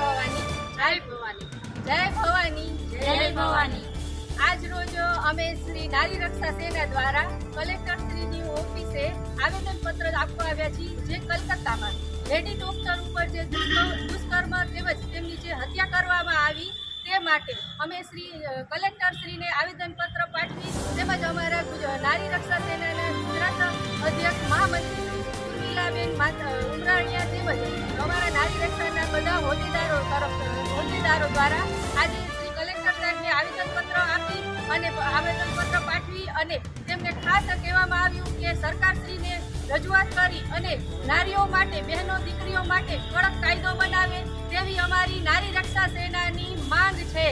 ભવાની. જય ભવાની. જય ભવાની. જય ભવાની. આજ રોજ અમે શ્રી નારી રક્ષા સેના દ્વારા કલેક્ટર શ્રીની ઓફિસે આવેદન પત્ર આપવા આવ્યા છીએ જે કલકત્તામાં. લેડી ડોક્ટર ઉપર જે દુષ્કર્મ તેમજ તેમની જે હત્યા કરવામાં આવી તે માટે અમે શ્રી કલેક્ટર શ્રીને આવેદન પત્ર પાઠવી તેમજ અમારા નારી રક્ષા સેનાના ગુજરાત અધ્યક્ષ મહામંત્રી ઉર્મિલાબેન ઉમરાણીયા તેમજ અમારા નારી રક્ષાના બધા હોદ્દેદારો તરફ હોદ્દેદારો દ્વારા આજે શ્રી કલેક્ટર સાહેબને આવેદનપત્ર આપી અને આવેદનપત્ર પાઠવી અને તેમને ખાસ કહેવામાં આવ્યું કે સરકારશ્રીને રજૂઆત કરી અને નારીઓ માટે, બહેનો, દીકરીઓ માટે કડક કાયદો બનાવે તેવી અમારી નારી રક્ષા સેનાની માંગ છે.